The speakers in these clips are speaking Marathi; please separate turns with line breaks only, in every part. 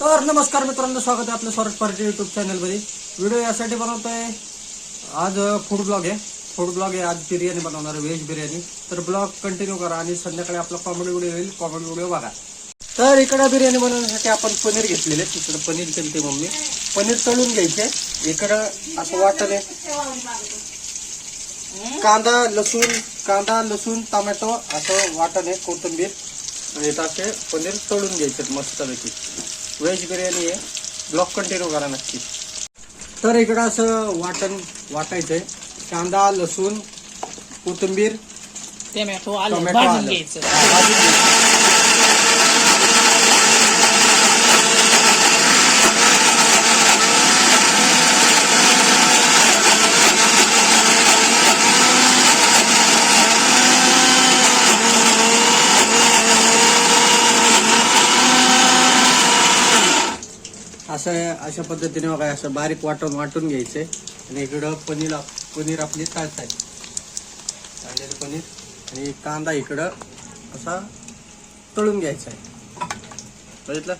तर नमस्कार मित्रांनो स्वागत आहे आपलं स्वराज पार्टी युट्यूब चॅनलमध्ये व्हिडिओ यासाठी बनवतोय आज फूड ब्लॉग आहे. फूड ब्लॉग आहे आज बिर्याणी बनवणार आहे व्हेज बिर्याणी. तर ब्लॉग कंटिन्यू करा आणि संध्याकाळी आपला कॉमेडी व्हिडिओ येईल. कॉमेडी व्हिडिओ बघा. तर इकडे बिर्याणी बनवण्यासाठी आपण पनीर घेतलेले तिकडं पनीर केलते मम्मी. पनीर तळून घ्यायचे. इकडं असं वाटत कांदा लसूण कांदा लसूण टोमॅटो असं वाटण आहे कोथिंबीर. येत असे पनीर तळून घ्यायचे मस्तपैकी. व्हेज बिर्याणी आहे. ब्लॉक कंटिन्यू करा नक्की. तर इकडं असं वाटण वाटायचंय. कांदा लसूण कोथिंबीर
टोमॅटो आलं.
टोमॅटो
भाजून
आलं.
घ्यायचं.
भाजून घ्यायचं. असं अशा पद्धतीने बघा असं बारीक वाटून वाटून घ्यायचंय आणि इकडं पनीर पनीर आपली तळताय तळलेलं पनीर. आणि कांदा इकडं असा तळून घ्यायचा आहे. बघितलं?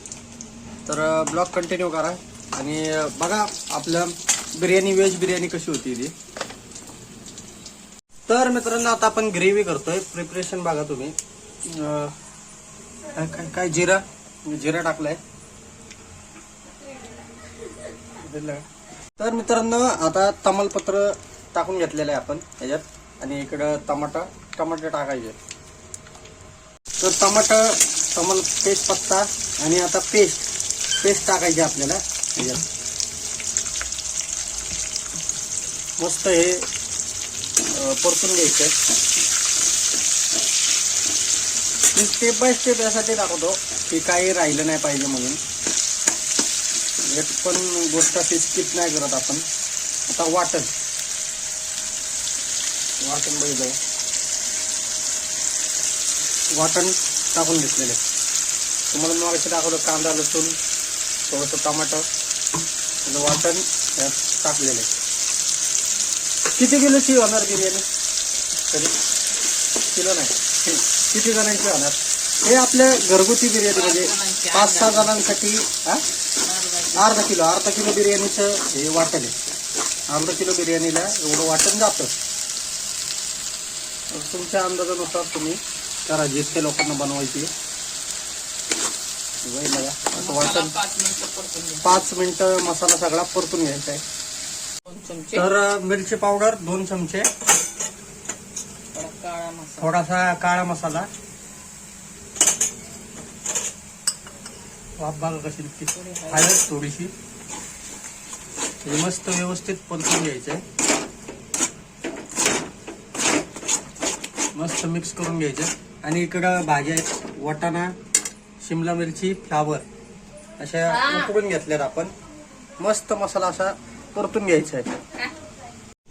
तर ब्लॉग कंटिन्यू करा. आणि बघा आपलं बिर्याणी व्हेज बिर्याणी कशी होती ती. तर मित्रांनो आता आपण ग्रेव्ही करतोय. प्रिपरेशन बघा तुम्ही. काय काय जिरा? जिरा टाकलाय दिलं का? तर मित्रांनो आता तमालपत्र टाकून घेतलेलं आहे आपण याच्यात आणि इकडं टमाटा टमाटे टाकायचे. तर टमाटा तमाल पेस्ट पत्ता आणि आता पेस्ट पेस्ट टाकायची आपल्याला याच्यात मस्त हे परतून घ्यायचं. मी स्टेप बाय स्टेप यासाठी दाखवतो की काही राहिलं नाही पाहिजे म्हणून. एक पण गोष्ट अशी स्किप नाही करत आपण. आता वाटण. वाटण बघितलं वाटण टाकून घेतलेले तुम्हाला मग असे दाखवलं कांदा लसूण थोडंसं टमाटर आणि वाटण यात टाकलेले किती किलोची होणार बिर्याणी? तरी किलो नाही. किती जणांची होणार? हे आपल्या घरगुती बिर्याणी म्हणजे पाच सहा जणांसाठी हा. अर्धा किलो अर्धा किलो बिर्याणीचं हे वाटण आहे. अर्धा किलो बिर्याणीला एवढं वाटण जातं. तुमच्या अंदाजानुसार तुम्ही करा जितक्या लोकांना बनवायची असं वाटण.
पाच मिनटं
मसाला सगळा परतून घ्यायचा आहे. तर मिरची पावडर दोन चमचे.
काळा मसाला
थोडासा काळा मसाला. वाफ बघा कशी
थोडी हळद.
थोडीशी. हे मस्त व्यवस्थित परतून घ्यायचंय. मस्त मिक्स करून घ्यायचं आणि इकडं भाज्या आहेत. वाटाणा शिमला मिरची फ्लावर. अशा उकडून घेतल्यात आपण. मस्त मसाला असा परतून घ्यायचा आहे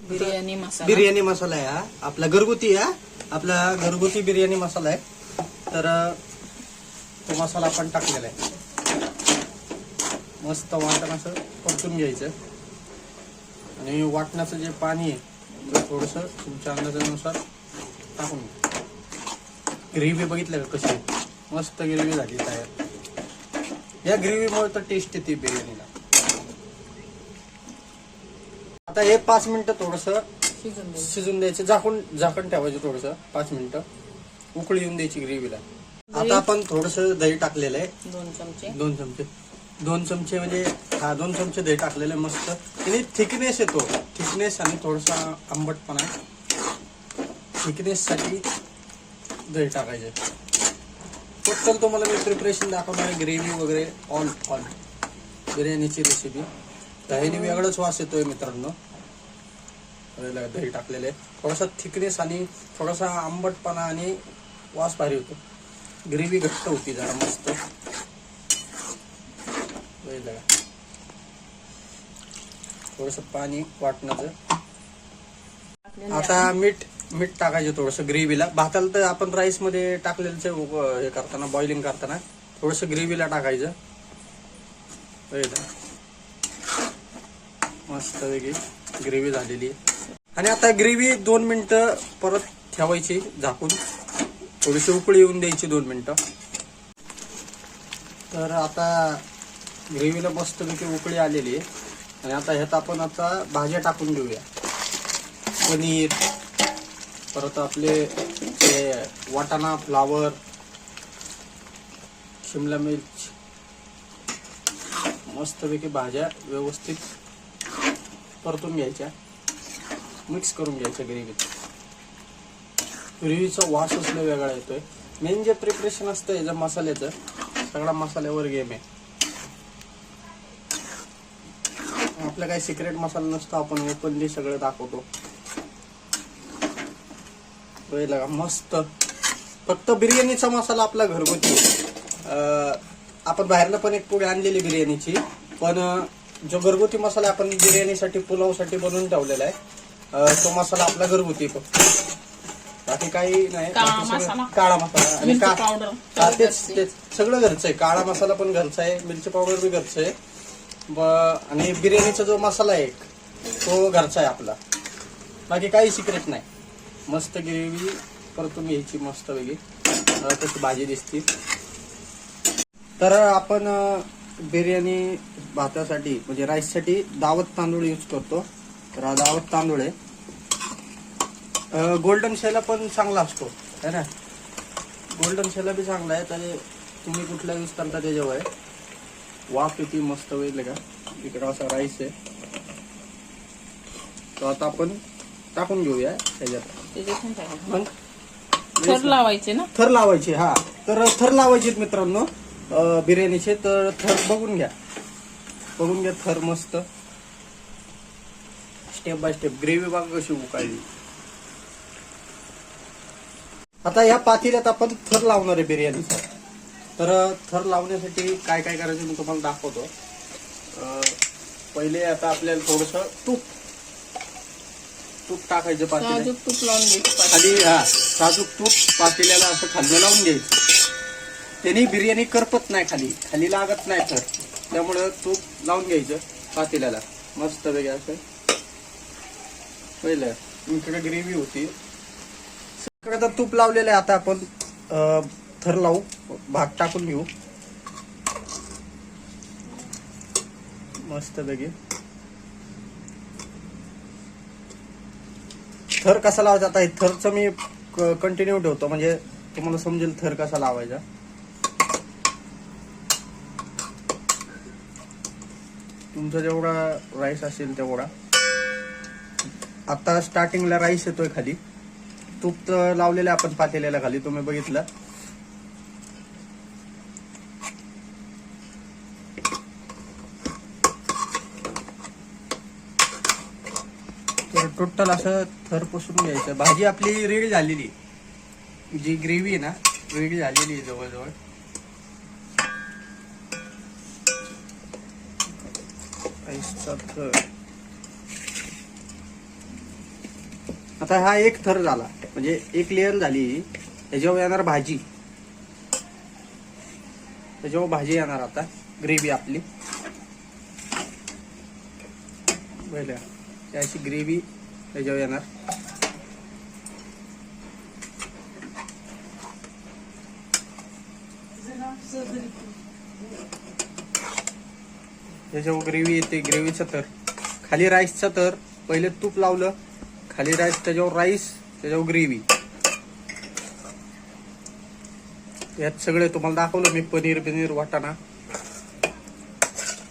बिर्याणी मसाला.
बिर्याणी मसाला आहे हा आपला घरगुती आहे हा. आपला घरगुती बिर्याणी मसाला आहे. तर तो मसाला आपण टाकलेला आहे. मस्त वाटण असं परतून घ्यायचं. आणि वाटणाचं जे पाणी आहे ते थोडंसं तुमच्या अंदाजानुसार टाकून ग्रेव्ही बघितलं का कशी? मस्त ग्रेव्ही झाली तयार. या ग्रेव्हीमुळे तर टेस्ट येते बिर्याणीला. आता हे पाच मिनिटं थोडंसं
शिजून द्यायचं.
झाकून झाकण ठेवायचं थोडस पाच मिनिटं. उकळी येऊन द्यायची ग्रेव्हीला. आता आपण थोडस दही टाकलेलं आहे.
दोन चमचे.
दोन चमचे. दोन चमचे म्हणजे हा दोन चमचे दही टाकलेले आहे मस्त. आणि थिकनेस येतो. थिकनेस आणि थोडासा आंबटपणा. थिकनेससाठी दही टाकायचे. टोटल तुम्हाला मी प्रिपरेशन दाखवणार आहे. ग्रेव्ही वगैरे ऑल ऑल बिर्याणीची रेसिपी दहीने वेगळाच वास येतोय मित्रांनो. दही टाकलेले. थोडासा थिकनेस आणि थोडासा आंबटपणा आणि वास भारी होतो. ग्रेव्ही घट्ट होती जरा मस्त. थोडस पाणी वाटण्याचं आता मीठ मीठ टाकायचं थोडस ग्रेव्हीला. भाताला तर आपण राईसमध्ये टाकलेलं हे करताना बॉइलिंग करताना थोडस ग्रेव्हीला टाकायचं. कळलं? मस्त वेगळी ग्रेव्ही झालेली आहे. आणि आता ग्रेव्ही दोन मिनिटं परत ठेवायची झाकून. थोडीशी उकळी येऊन द्यायची दोन मिनिटं. तर आता ग्रेव्हीला मस्तपैकी उकळी आलेली आहे. आणि आता ह्यात आपण आता भाज्या टाकून घेऊया पनीर परत आपले ते वाटाणा फ्लावर शिमला मिर्च मस्तपैकी भाज्या व्यवस्थित परतून घ्यायच्या. मिक्स करून घ्यायच्या ग्रेव्हीत. ग्रेव्हीचा वास असला वेगळा येतोय. मेन जे प्रिपरेशन असतं याच्या मसाल्याचं सगळा मसाल्यावर गेम आहे. आपलं काही सिक्रेट मसाला नसतो आपण ओपनली सगळं दाखवतो. मस्त. फक्त बिर्याणीचा मसाला आपला घरगुती. आपण बाहेरनं पण एक पोळी आणलेली बिर्याणीची. पण जो घरगुती मसाला आपण बिर्याणीसाठी पुलावसाठी बनवून ठेवलेला आहे तो मसाला आपला घरगुती फक्त. बाकी काही नाही.
काळा मसाला.
आणि
मिरची
का
पावडर.
तेच तेच. सगळं घरचं आहे. काळा मसाला पण घरचा आहे. मिरची पावडर बी घरचं आहे. ब आणि बिर्याणीचा जो मसाला आहे एक तो घरचा आहे आपला. बाकी काही सिक्रेट नाही. मस्त ग्रेव्ही परत तुम्ही ह्याची मस्त वेगळी तशी भाजी दिसते. तर आपण बिर्याणी भातासाठी म्हणजे राईससाठी दावत तांदूळ यूज करतो. तर हा दावत तांदूळ आहे. गोल्डन शेला पण चांगला असतो है ना? गोल्डन शेला बी चांगला आहे तर तुम्ही कुठला यूज करता त्याच्यावर आहे. वाफ येते मस्त वेळ का? इकडं असा राईस आहे. तो आता आपण टाकून घेऊया त्याच्यात. मग?
थर लावायचे ना?
थर लावायचे हा. तर थर लावायचे मित्रांनो बिर्याणीचे तर थर बघून घ्या. बघून घ्या थर मस्त. स्टेप बाय स्टेप ग्रेव्ही बघा कशी उकाळली. आता या पातेल्यात आपण थर लावणार आहे बिर्याणीचा. तर थर लावण्यासाठी काय काय करायचं मी तुम्हाला दाखवतो. अं, पहिले आता आपल्याला थोडस तूप तूप टाकायचं पातेल्यात.
साजूक तूप लावून घ्यायचं
खाली हा साजूक तूप पातेल्याला असं खाल्लं लावून घ्यायचं. त्याने बिर्याणी करपत नाही खाली खाली लागत नाही तर त्यामुळं तूप लावून घ्यायचं पातेल्याला. मस्त वेगळं असं. पहिलं इकडे ग्रेव्ही होती. इकडे तर तूप लावलेलं आहे आता आपण. अं, थर लावू भात टाकून घेऊ. मस्त वेगळी थर कसा लावायचा? आता हे थरचं मी कंटिन्यू ठेवतो. म्हणजे तुम्हाला समजेल थर कसा लावायचा. तुमचा जेवढा राईस असेल तेवढा. आता स्टार्टिंगला राईस येतोय खाली. तूप तर लावलेलं आहे आपण पातेल्याला खाली. तुम्ही बघितलं. टोटल असं थर पसरून घ्यायचं. भाजी आपली रेडी झालेली. आहे. जी ग्रेव्ही आहे ना रेडी झालेली आहे जवळजवळ. थर. आता हा एक थर झाला. म्हणजे एक लेअर झाली. त्याच्यावर येणार भाजी. त्याच्यावर भाजी येणार आता. ग्रेव्ही आपली. पहिल्या अशी ग्रेव्ही त्याच्यावर येणार त्याच्यावर ग्रेव्ही येते ग्रेव्हीचं तर. खाली राईसचं तर. पहिले तूप लावलं. खाली राईस त्याच्यावर राईस त्याच्यावर ग्रेव्ही यात सगळे तुम्हाला दाखवलं मी पनीर बिनीर वाटाणा.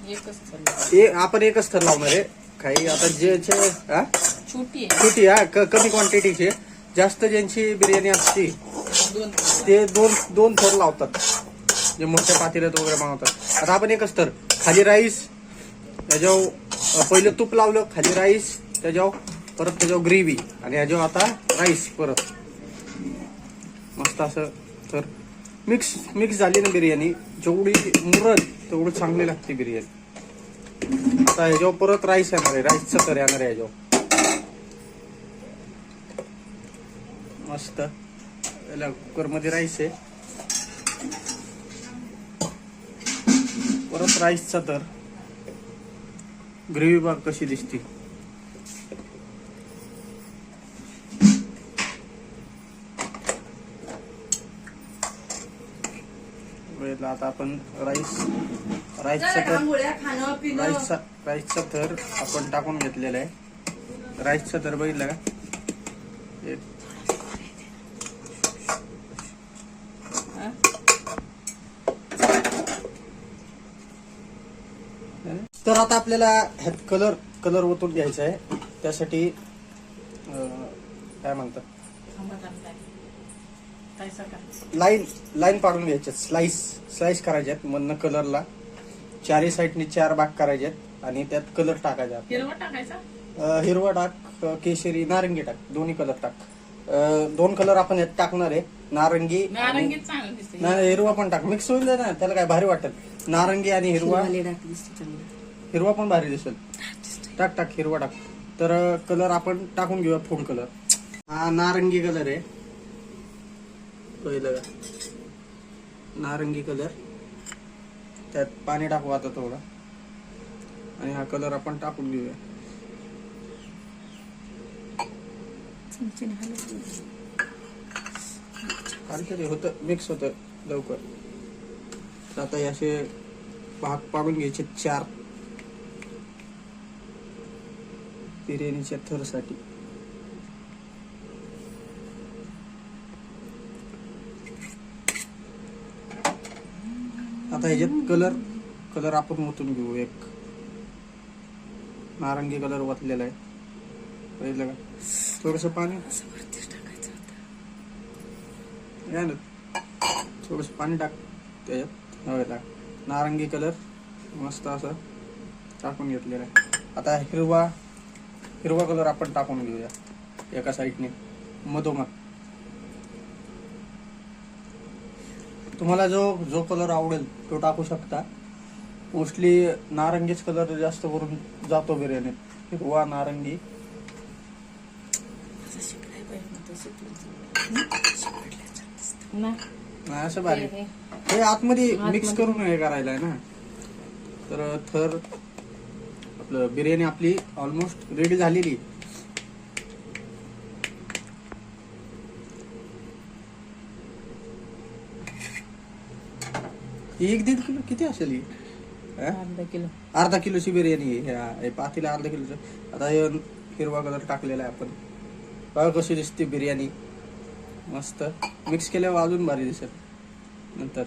एकच थर लावा.
आपण एकच थर लावणार आहे. काही आता जे
छोटी आहे.
छोटी हा क- कमी क्वांटिटीची जास्त ज्यांची बिर्याणी असते
दोन.
ते दोन दोन थर लावतात. जे मोठ्या पातेल्यात वगैरे बनवतात. आता आपण एकच थर खाली राईस त्याच्यावर अ, पहिलं तूप लावलं खाली राईस त्याच्यावर परत त्याच्यावर ग्रेव्ही आणि ह्याच्यावर आता राईस परत. मस्त असं तर मिक्स मिक्स झाली ना बिर्याणी. जेवढी मुरल तेवढी चांगली लागते बिर्याणी. आता ह्याच्यावर परत राईस येणार आहे. राईसचं तर येणार आहे ह्याच्यावर. मस्त. याला कुकरमध्ये राईस आहे. परत राईसचा तर ग्रेव्ही बाग कशी दिसते? वेळ पहिलं आता आपण राईस राईसचा तर राईसचा राईसचा थर आपण टाकून घेतलेला आहे. राईसचा थर बघितलं का? एक
हा?
तर आता आपल्याला ह्यात कलर कलर ओतून घ्यायचा आहे. त्यासाठी काय म्हणतात? लाईन लाईन पाडून घ्यायच्या स्लाइस स्लाइस करायचे आहेत. मधनं कलरला चारही साईडनी चार भाग करायचे आहेत. आणि त्यात कलर टाकायचा
हिरवा टाकायचा?
अं, हिरवा टाक केशरी नारंगी टाक दोन्ही कलर टाक. दोन कलर आपण यात टाकणार आहे. नारंगी हिरवा पण टाक. मिक्स होईल ना. त्याला काय भारी वाटेल. नारंगी आणि हिरवा. हिरवा पण भारी दिसेल. टाक टाक हिरवा टाक. तर कलर आपण टाकून घेऊया फूड कलर हा नारंगी कलर आहे. पहिलं का? नारंगी कलर त्यात पाणी टाकू आता थोडं. आणि हा कलर आपण टाकून घेऊया. काहीतरी होतं मिक्स होतं लवकर. तर आता असे भाग पाडून घ्यायचे चार. बिर्याणीच्या थरसाठी. आता ह्याच्यात कलर कलर आपण ओतून घेऊ एक. नारंगी कलर ओतलेला आहे. पहिलं का? थोडस पाणी.
टाकायचं
या ना. थोडस पाणी टाक त्याच्यात. हवे टाक. नारंगी कलर मस्त असं टाकून घेतलेला आहे. आता हिरवा हिरवा कलर आपण टाकून घेऊया. एका साईडने. मधोमध. तुम्हाला जो जो कलर आवडेल तो टाकू शकता. मोस्टली नारंगीच कलर जास्त करून जातो बिर्याणीत. हिरवा नारंगी. नाही असं भारी.
हे-
आतमध्ये
आतमध्ये.
मिक्स करून हे करायला आहे ना. तर थर आपलं बिर्याणी आपली ऑलमोस्ट रेडी झालेली. एक दीड किलो किती असेल ही?
अर्धा किलो.
अर्धा किलोची बिर्याणी आहे हे पातीला अर्धा किलोचं. आता हे हिरवा कलर टाकलेला आहे आपण. बघा कशी दिसते बिर्याणी. मस्त. मिक्स केल्यावर अजून भारी दिसेल. नंतर.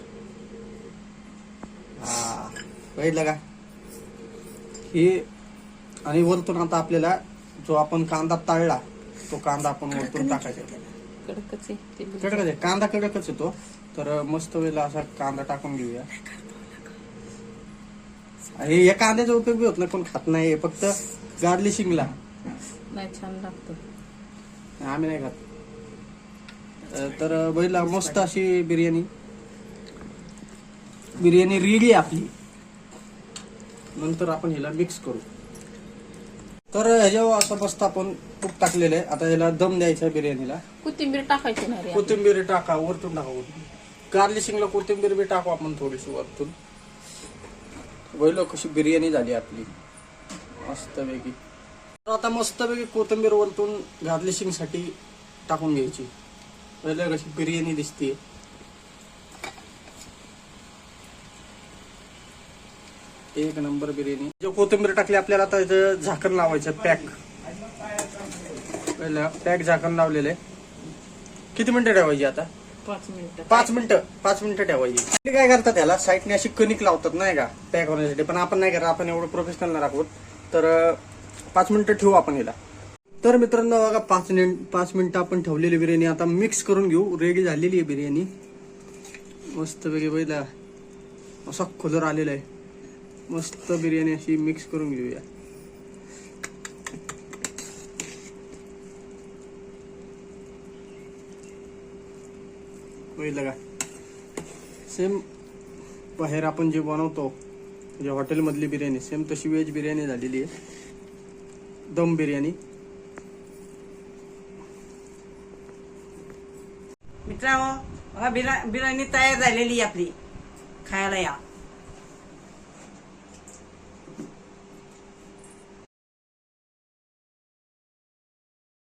हा बघितलं का? ही आणि वरतून आता आपल्याला जो आपण कांदा तळला तो कांदा आपण वरतून टाकायचा.
कडकच आहे ते
कडकच आहे. कांदा कडकच येतो. तर मस्त वेळेला असा कांदा टाकून घेऊया. आणि या कांद्याचा उपयोग बी होत नाही. कोण खात नाही. फक्त गार्लिशिंगला.
नाही छान लागतं.
आम्ही नाही खात. अं, तर बैला मस्त अशी बिर्याणी. बिर्याणी रेडी आपली. नंतर आपण ह्याला मिक्स करू. तर ह्याच्यावर असं मस्त आपण तूप टाकलेलं आहे. आता ह्याला दम द्यायचा आहे बिर्याणीला.
कोथिंबीर टाकायची रे.
कोथिंबीर टाका वरतून टाका वरतून. गार्लिशिंगला कोथिंबीर बी टाकू आपण थोडीशी वरतून. बैल कशी बिर्याणी झाली आपली. मस्तपैकी. तर आता मस्तपैकी कोथिंबीर वरतून गार्लिशिंगसाठी टाकून घ्यायची. पहिलं कशी बिर्याणी दिसते एक नंबर बिर्याणी. जो कोथिंबीर टाकली आपल्याला आता इथं झाकण लावायचं पॅक. पहिलं पॅक झाकण लावलेलं आहे. किती मिनिटं ठेवायची आता?
पाच मिनिटं.
पाच मिनिटं पाच मिनिटं ठेवायची. ते काय करतात त्याला साईडने अशी कणिक लावतात नाही का? पॅक होण्यासाठी. पण आपण नाही करत आपण एवढं प्रोफेशनल नाही राखवत तर पाच मिनिटं ठेवू आपण हिला. तर मित्रांनो बघा पाच मिनिट पाच मिनिटं आपण ठेवलेली बिर्याणी. आता मिक्स करून घेऊ. रेडी झालेली आहे बिर्याणी. मस्त वेगळी पहिला. असा कलर आलेला आहे. मस्त बिर्याणी अशी मिक्स करून घेऊया. होईल का? सेम बाहेर आपण जे बनवतो म्हणजे हॉटेलमधली बिर्याणी सेम तशी व्हेज बिर्याणी झालेली आहे. दम बिर्याणी.
मित्रांनो बिर्याणी तयार झालेली आहे आपली. खायला या.